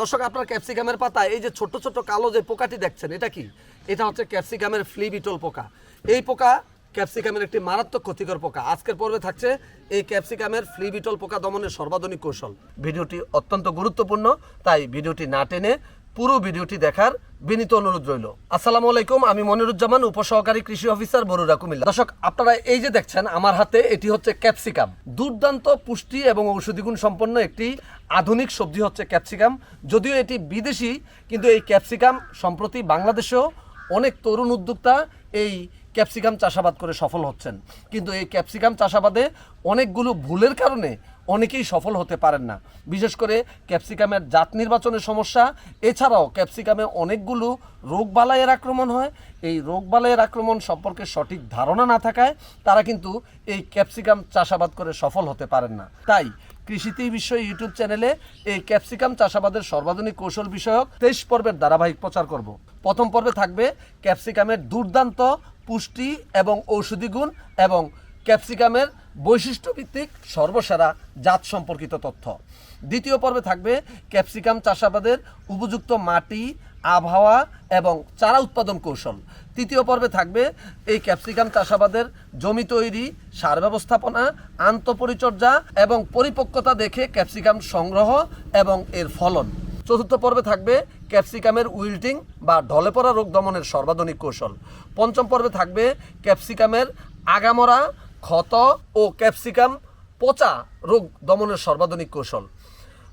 দর্শক, আপনার ক্যাপসিকামের পাতা এই যে ছোট ছোট কালো যে পোকাটি দেখছেন, এটা কি? এটা হচ্ছে ক্যাপসিকামের ফ্লিবিটল পোকা। এই পোকা ক্যাপসিকামের একটি মারাত্মক ক্ষতিকর পোকা। আজকের পর্বে থাকছে এই ক্যাপসিকামের ফ্লিবিটল পোকা দমনের সর্বাধুনিক কৌশল। ভিডিওটি অত্যন্ত গুরুত্বপূর্ণ, তাই ভিডিওটি না টেনে পুরো ভিডিওটি দেখার বিনীত অনুরোধ রইল। আসসালামু আলাইকুম, আমি মনিরুজ্জামান, উপসহকারী কৃষি অফিসার বরুরা কুমিল্লা। দর্শক, আপনারা এই যে দেখছেন, আমার হাতে এটি হচ্ছে ক্যাপসিকাম। দুর্দান্ত পুষ্টি এবং ঔষধিগুণ সম্পন্ন একটি আধুনিক সবজি হচ্ছে ক্যাপসিকাম। যদিও এটি বিদেশি, কিন্তু এই ক্যাপসিকাম সম্প্রতি বাংলাদেশেও অনেক তরুণ উদ্যোক্তা এই ক্যাপসিকাম চাষাবাদ করে সফল হচ্ছেন। কিন্তু এই ক্যাপসিকাম চাষাবাদে অনেকগুলো ভুলের কারণে অনেকেই সফল হতে পারেন না। বিশেষ করে ক্যাপসিকামের জাত নির্বাচনের সমস্যা, এছাড়াও ক্যাপসিকামে অনেকগুলো রোগবালাইয়ের আক্রমণ হয়। এই রোগবালাইয়ের আক্রমণ সম্পর্কে সঠিক ধারণা না থাকায় তারা কিন্তু এই ক্যাপসিকাম চাষাবাদ করে সফল হতে পারেন না। তাই কৃষিতে বিষয় ইউটিউব চ্যানেলে এই ক্যাপসিকাম চাষাবাদের সর্বাধুনিক কৌশল বিষয়ক তেইশ পর্বের ধারাবাহিক প্রচার করব। প্রথম পর্বে থাকবে ক্যাপসিকামের দুর্দান্ত পুষ্টি এবং ঔষধি গুণ এবং ক্যাপসিকামের বৈশিষ্ট্যভিত্তিক সর্বসেরা জাত সম্পর্কিত তথ্য। দ্বিতীয় পর্বে থাকবে ক্যাপসিকাম চাষাবাদের উপযুক্ত মাটি, আবহাওয়া এবং চারা উৎপাদন কৌশল। তৃতীয় পর্বে থাকবে এই ক্যাপসিকাম চাষাবাদের জমি তৈরি, সার ব্যবস্থাপনা, আন্তঃপরিচর্যা এবং পরিপক্কতা দেখে ক্যাপসিকাম সংগ্রহ এবং এর ফলন। চতুর্থ পর্বে থাকবে ক্যাপসিকামের উইল্টিং বা ঢলে পড়া রোগ দমনের সর্বাধুনিক কৌশল। পঞ্চম পর্বে থাকবে ক্যাপসিকামের আগামরা, ক্ষত ও ক্যাপসিকাম পচা রোগ দমনের সর্বাধুনিক কৌশল।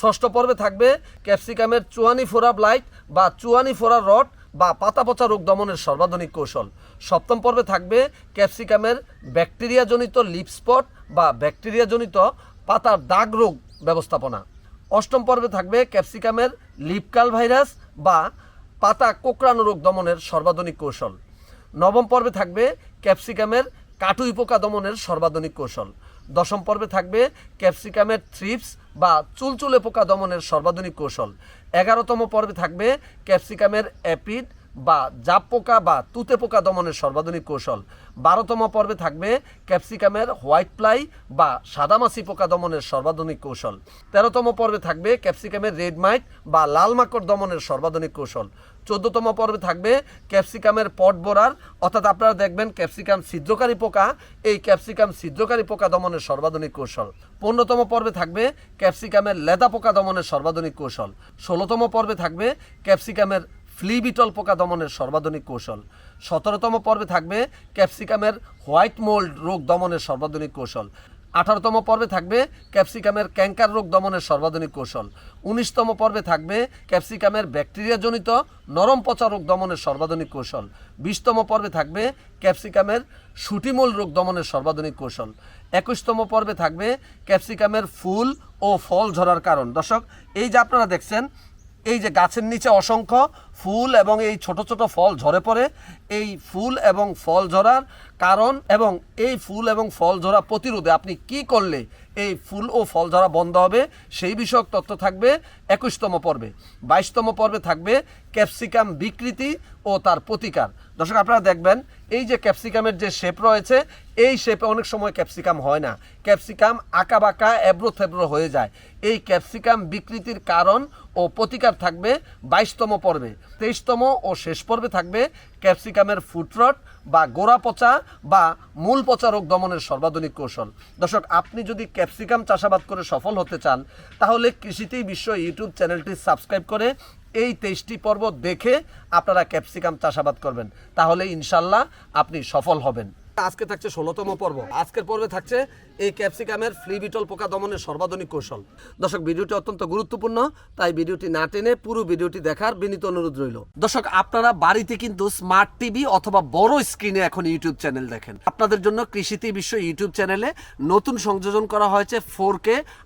ষষ্ঠ পর্বে থাকবে ক্যাপসিকামের চুয়ানি ফোরা ব্লাইট বা চুয়ানি ফোরা রড বা পাতা পচা রোগ দমনের সর্বাধুনিক কৌশল। সপ্তম পর্বে থাকবে ক্যাপসিকামের ব্যাকটেরিয়াজনিত লিপ স্পট বা ব্যাকটেরিয়াজনিত পাতার দাগ রোগ ব্যবস্থাপনা। অষ্টম পর্বে থাকবে ক্যাপসিকামের লিপকাল ভাইরাস বা পাতা কোকড়ানো রোগ দমনের সর্বাধুনিক কৌশল। নবম পর্বে থাকবে ক্যাপসিকামের কাটুই পোকা দমনের সর্বাধুনিক কৌশল। দশম পর্বে থাকবে ক্যাপসিকামের থ্রিপস বা চুলচুলে পোকা দমনের সর্বাধুনিক কৌশল। এগারোতম পর্বে থাকবে ক্যাপসিকামের অ্যাপিড বা জাপ পোকা বা তুতে পোকা দমনের সর্বাধুনিক কৌশল। বারোতম পর্বে থাকবে ক্যাপসিকামের হোয়াইট প্লাই বা সাদামাছি পোকা দমনের সর্বাধুনিক কৌশল। তেরোতম পর্বে থাকবে ক্যাপসিকামের রেড মাইট বা লাল মাকড় দমনের সর্বাধুনিক কৌশল। চোদ্দতম পর্বে থাকবে ক্যাপসিকামের পট বোরার, অর্থাৎ আপনারা দেখবেন ক্যাপসিকাম ছিদ্রকারী পোকা, এই ক্যাপসিকাম ছিদ্রকারী পোকা দমনের সর্বাধুনিক কৌশল। পনেরোতম পর্বে থাকবে ক্যাপসিকামের লেদা পোকা দমনের সর্বাধুনিক কৌশল। ষোলোতম পর্বে থাকবে ক্যাপসিকামের ফ্লি বিটল পোকা দমনের সর্বাধুনিক কৌশল। সতেরোতম পর্বে থাকবে ক্যাপসিকামের হোয়াইট মোল্ড রোগ দমনের সর্বাধুনিক কৌশল। আঠারোতম পর্বে থাকবে ক্যাপসিকামের ক্যাঙ্কার রোগ দমনের সর্বাধুনিক কৌশল। উনিশতম পর্বে থাকবে ক্যাপসিকামের ব্যাকটেরিয়াজনিত নরম পচা রোগ দমনের সর্বাধুনিক কৌশল। বিশতম পর্বে থাকবে ক্যাপসিকামের সুটিমূল রোগ দমনের সর্বাধুনিক কৌশল। একুশতম পর্বে থাকবে ক্যাপসিকামের ফুল ও ফল ঝরার কারণ। দর্শক, এই যে আপনারা দেখছেন, এই যে গাছের নিচে অসংখ্য ফুল এবং এই ছোট ছোট ফল ঝরে পড়ে এই ফুল এবং ফল ঝরার কারণ এবং এই ফুল এবং ফল ঝরা প্রতিরোধে আপনি কি করলে এই ফুল ও ফল ঝরা বন্ধ হবে, সেই বিষয়ক তথ্য থাকবে একুশতম পর্বে। বাইশতম পর্বে থাকবে ক্যাপসিকাম বিকৃতি ও তার প্রতিকার। দর্শক, আপনারা দেখবেন এই যে ক্যাপসিকামের যে শেপ রয়েছে, এই শেপে অনেক সময় ক্যাপসিকাম হয় না। ক্যাপসিকাম আঁকা বাঁকা, এবড়ো থেবড়ো হয়ে যায়। এই ক্যাপসিকাম বিকৃতির কারণ ও প্রতিকার থাকবে বাইশতম পর্বে। তেইশতম ও শেষ পর্বে থাকবে ক্যাপসিকামের ফুটরট বা গোড়া পচা বা মূল পচা রোগ দমনের সর্বাধুনিক কৌশল। দর্শক, আপনি যদি ক্যাপসিকাম চাষাবাদ করে সফল হতে চান, তাহলে কৃষিতেই বিশ্ব ইউটিউব চ্যানেলটি সাবস্ক্রাইব করে এই তেইশটি পর্ব দেখে আপনারা ক্যাপসিকাম চাষাবাদ করবেন। তাহলে ইনশাল্লাহ আপনি সফল হবেন। আজকে থাকছে ষোলোতম পর্ব। আজকের পর্বে থাকছে এই ক্যাপসিকামের ফ্লি বিটল পোকা দমনের সর্বাধুনিক কৌশল। দর্শক, ভিডিওটি অত্যন্ত গুরুত্বপূর্ণ, তাই ভিডিওটি না টেনে পুরো ভিডিওটি দেখার বিনীত অনুরোধ রইল। দর্শক, আপনারা বাড়িতে কিন্তু স্মার্ট টিভি অথবা বড় স্ক্রিনে এখন ইউটিউব চ্যানেল দেখেন। আপনাদের জন্য কৃষিতে বিশ্ব ইউটিউব চ্যানেলে নতুন সংযোজন করা হয়েছে ফোর কে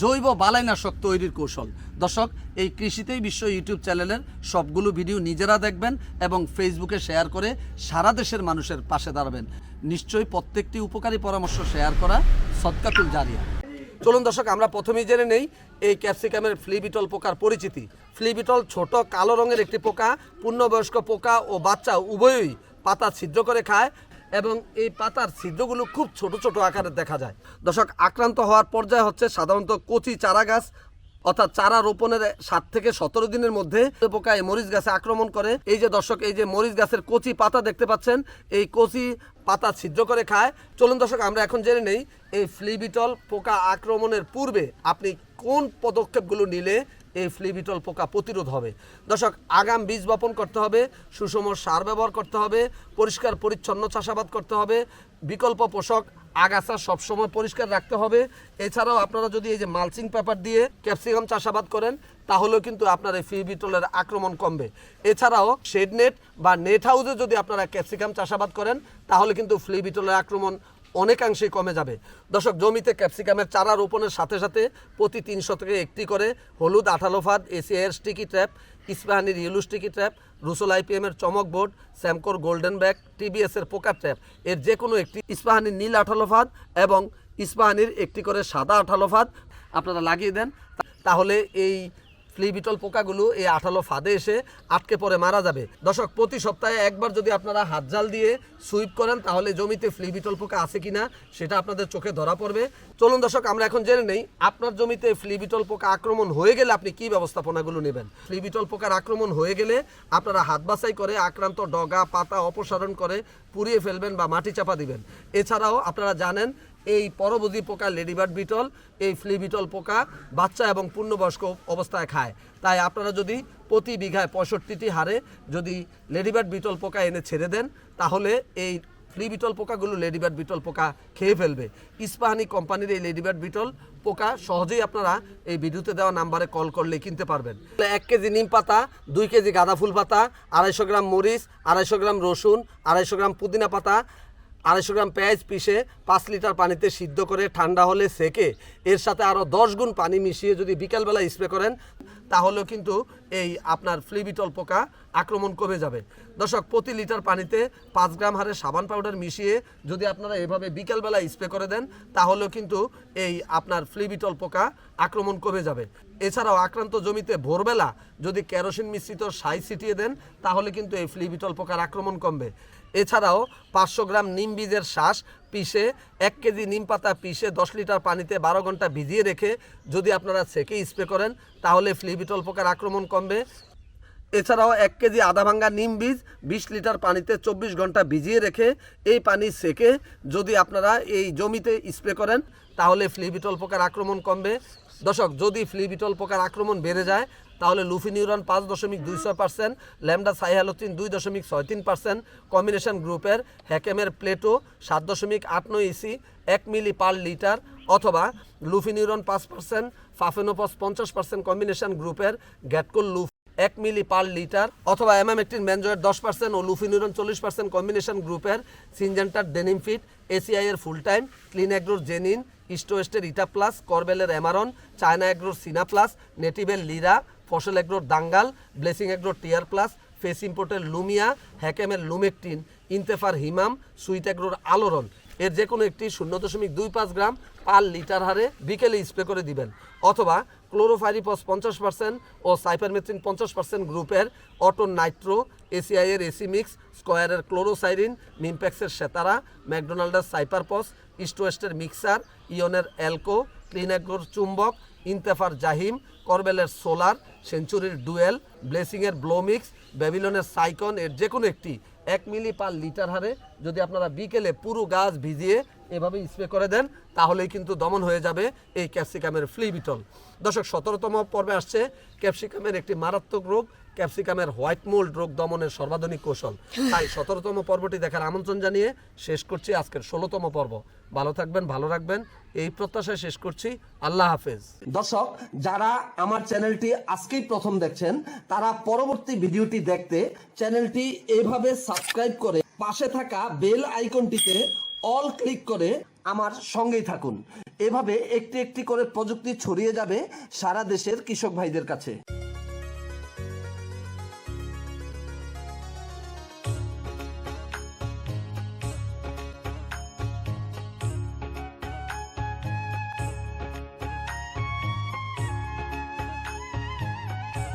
জৈব বালাইনাশক তৈরির কৌশল। দর্শক, এই কৃষিতেই বিশ্ব ইউটিউব চ্যানেলের সবগুলো ভিডিও নিজেরা দেখবেন এবং ফেসবুকে শেয়ার করে সারা দেশের মানুষের পাশে দাঁড়াবেন। নিশ্চয়ই প্রত্যেকটি উপকারী পরামর্শ শেয়ার করা সৎকাতুল জারিয়া। চলুন দর্শক, আমরা প্রথমেই জেনে নেই এই ক্যাপসিকামের ফ্লিবিটল পোকার পরিচিতি। ফ্লিবিটল ছোট কালো রঙের একটি পোকা, পূর্ণবয়স্ক পোকা ও বাচ্চা উভয়ই পাতা ছিদ্র করে খায়। এবং এই পাতার ছিদ্রগুলো খুব ছোট ছোট আকারে দেখা যায়। দর্শক, আক্রান্ত হওয়ার পর্যায়ে হচ্ছে সাধারণত কচি চারা গাছ, অর্থাৎ চারা রোপণের সাত থেকে সতেরো দিনের মধ্যে পোকা এই মরিচ গাছে আক্রমণ করে। এই যে দর্শক, এই যে মরিচ গাছের কচি পাতা দেখতে পাচ্ছেন, এই কচি পাতা ছিদ্র করে খায়। চলুন দর্শক, আমরা এখন জেনে নেই, এই ফ্লিবিটল পোকা আক্রমণের পূর্বে আপনি কোন পদক্ষেপগুলো নিলে এই ফ্লিবিটল পোকা প্রতিরোধ হবে। দর্শক, আগাম বীজ বপন করতে হবে, সুষম সার ব্যবহার করতে হবে, পরিষ্কার, পরিচ্ছন্ন চাষাবাদ করতে হবে, বিকল্প পোষক আগাছা সবসময় পরিষ্কার রাখতে হবে। এছাড়াও আপনারা যদি এই যে মালচিং পেপার দিয়ে ক্যাপসিকাম চাষাবাদ করেন, তাহলেও কিন্তু আপনার এই ফ্লিবিটলের আক্রমণ কমবে। এছাড়াও শেড নেট বা নেট হাউসে যদি আপনারা ক্যাপসিকাম চাষাবাদ করেন, তাহলে কিন্তু ফ্লিবিটলের আক্রমণ অনেকাংশেই কমে যাবে। দর্শক, জমিতে ক্যাপসিকামের চারা রোপণের সাথে সাথে প্রতি তিনশো থেকে একটি করে হলুদ, আঠালো ফাদ, এসিআইয়ের স্টিকি ট্র্যাপ, ইস্পাহানির ইউলু স্টিকি ট্র্যাপ, রুসোল আইপিএমের চমক বোর্ড, স্যামকোর গোল্ডেন ব্যাগ টিবিএসের পোকার ট্র্যাপ। এর যে কোনো একটি ইস্পাহানির নীল আঠালো ফাঁদ এবং ইস্পাহানির একটি করে সাদা আঠালো ফাঁদ আপনারা লাগিয়ে দেন। তাহলে এই ফ্লিবিটল পোকাগুলো এই আঠালো ফাঁদে এসে আটকে পড়ে, মারা যাবে। দর্শক, প্রতি সপ্তাহে একবার যদি আপনারা হাত জাল দিয়ে সুইপ করেন, তাহলে জমিতে ফ্লিবিটল পোকা আছে কি না সেটা আপনাদের চোখে ধরা পড়বে। চলুন দর্শক, আমরা এখন জেনে নেই, আপনার জমিতে ফ্লিবিটল পোকা আক্রমণ হয়ে গেলে আপনি কি ব্যবস্থাপনাগুলো নেবেন? ফ্লিবিটল পোকার আক্রমণ হয়ে গেলে আপনারা হাত বাছাই করে, আক্রান্ত ডগা, পাতা অপসারণ করে পুড়িয়ে ফেলবেন বা মাটি চাপা দিবেন। এছাড়াও আপনারা জানেন এই পরবর্তী পোকা লেডিবার্ড বিটল, এই ফ্লি বিটল পোকা বাচ্চা এবং পূর্ণবয়স্ক অবস্থায় খায়। তাই আপনারা যদি প্রতি বিঘায় পঁয়ষট্টিটি হারে যদি লেডিবার্ড বিটল পোকা এনে ছেড়ে দেন, তাহলে এই ফ্লি বিটল পোকাগুলো লেডিবার্ড বিটল পোকা খেয়ে ফেলবে। ইস্পাহানি কোম্পানির এই লেডিবার্ড বিটল পোকা সহজেই আপনারা এই ভিডিওতে দেওয়া নাম্বারে কল করলে কিনতে পারবেন। এক কেজি নিম পাতা, দুই কেজি গাঁদা ফুল পাতা, আড়াইশো গ্রাম মরিচ, আড়াইশো গ্রাম রসুন, আড়াইশো গ্রাম পুদিনা পাতা আড়াইশো গ্রাম পেঁয়াজ পিষে পাঁচ লিটার পানিতে সিদ্ধ করে ঠান্ডা হলে সেকে। এর সাথে আরও দশ গুণ পানি মিশিয়ে যদি বিকালবেলা স্প্রে করেন, তাহলেও কিন্তু এই আপনার ফ্লিবিটল পোকা আক্রমণ কমে যাবে। দর্শক, প্রতি লিটার পানিতে পাঁচ গ্রাম হারে সাবান পাউডার মিশিয়ে যদি আপনারা এভাবে বিকালবেলা স্প্রে করে দেন, তাহলেও কিন্তু এই আপনার ফ্লিবিটল পোকা আক্রমণ কমে যাবে। এছাড়াও আক্রান্ত জমিতে ভোরবেলা যদি কেরোসিন মিশ্রিত সাই ছিটিয়ে দেন, তাহলে কিন্তু এই ফ্লিবিটল পোকার আক্রমণ কমবে। এছাড়াও পাঁচশো গ্রাম নিম বীজের শ্বাস পিষে, এক কেজি নিম পাতা পিষে দশ লিটার পানিতে বারো ঘণ্টা ভিজিয়ে রেখে যদি আপনারা সেকে স্প্রে করেন, তাহলে ফ্লিবিটল পোকার আক্রমণ কমবে। এছাড়াও এক কেজি আদা ভাঙ্গা নিম বীজ বিশ লিটার পানিতে চব্বিশ ঘণ্টা ভিজিয়ে রেখে এই পানি সেকে যদি আপনারা এই জমিতে স্প্রে করেন, তাহলে ফ্লিবিটল পোকার আক্রমণ কমবে। দর্শক, যদি ফ্লিবিটল পোকার আক্রমণ বেড়ে যায় তাহলে লুফিনিউরন পাঁচ দশমিক দুই ছয় পার্সেন্ট, ল্যামডা সাইহালোতিন দুই দশমিক ছয় তিন পার্সেন্ট, কম্বিনেশন গ্রুপের হ্যাকেমের প্লেটো সাত দশমিক আট নয় ইসি, এক মিলি পার লিটার অথবা লুফিনিউরন পাঁচ পার্সেন্ট, ফাফেনোপস পঞ্চাশ পার্সেন্ট কম্বিনেশন গ্রুপের গ্যাটকোল লুফ এক মিলি পার লিটার অথবা এমামেকটিন বেঞ্জয়ের দশ পার্সেন্ট ও লুফিনিউরন চল্লিশ পার্সেন্ট কম্বিনেশন গ্রুপের সিনজেন্টার ডেনিমফিট এসিআই এর ফুল টাইম, ক্লিন অ্যাগ্রোর জেনিন, ইস্টোয়েস্টের ইটা প্লাস করবেলের এমারন চায়না অ্যাগ্রোর সিনা প্লাস নেটিভের লিরা ফসল অ্যাগ্রোর দাঙ্গাল, ব্লেসিং অ্যাগ্রোর টিয়ার প্লাস, ফেস ইম্পোর্টের লুমিয়া, হ্যাকেমের লুমেকটিন, ইন্তেফার হিমাম, সুইট অ্যাগ্রোর আলোড়ন এর যে কোনো একটি শূন্য দশমিক দুই পাঁচ গ্রাম পার লিটার হারে বিকেলে স্প্রে করে দিবেন। অথবা ক্লোরোফাইরিপস পঞ্চাশ পার্সেন্ট ও সাইপারমেথ্রিন পঞ্চাশ পার্সেন্ট গ্রুপের অটো নাইট্রো এসিআইয়ের এসি মিক্স স্কোয়ারের ক্লোরোসাইরিন মিমপ্যাক্সের সেতারা ম্যাকডোনাল্ডের সাইপারপস ইস্টোয়েস্টের মিক্সার ইয়নের অ্যালকো ক্লিনাগ্রোর চুম্বক, ইন্তেফার জাহিম, করবেলের সোলার সেঞ্চুরির ডুয়েল, ব্লেসিংয়ের ব্লোমিক্স, ব্যাবিলনের সাইকন এর যে কোনো একটি। এক মিলি পার লিটার হারে যদি আপনারা বিকেলে পুরো গাছ ভিজিয়ে এভাবে স্প্রে করে দেন, তাহলেই কিন্তু দমন হয়ে যাবে এই ক্যাপসিকামের ফ্লিবিটল। দর্শক, সতেরোতম পর্বে আসছে ক্যাপসিকামের একটি মারাত্মক রোগ ক্যাপসিকামের হোয়াইট মোল্ড রোগ দমনের সর্বাধুনিক কৌশল। তাই সতেরোতম পর্বটি দেখার আমন্ত্রণ জানিয়ে শেষ করছি আজকের ষোলোতম পর্ব। ভালো থাকবেন, ভালো রাখবেন। এই প্রত্যাশায় শেষ করছি। আল্লাহ হাফেজ। দর্শক, যারা আমার চ্যানেলটি আজকেই প্রথম দেখছেন, তারা পরবর্তী ভিডিওটি দেখতে চ্যানেলটি এভাবে সাবস্ক্রাইব করে পাশে থাকা বেল আইকনটিতে অল ক্লিক করে আমার সঙ্গেই থাকুন। এভাবে একটি একটি করে প্রযুক্তি ছড়িয়ে যাবে সারা দেশের কৃষক ভাইদের কাছে।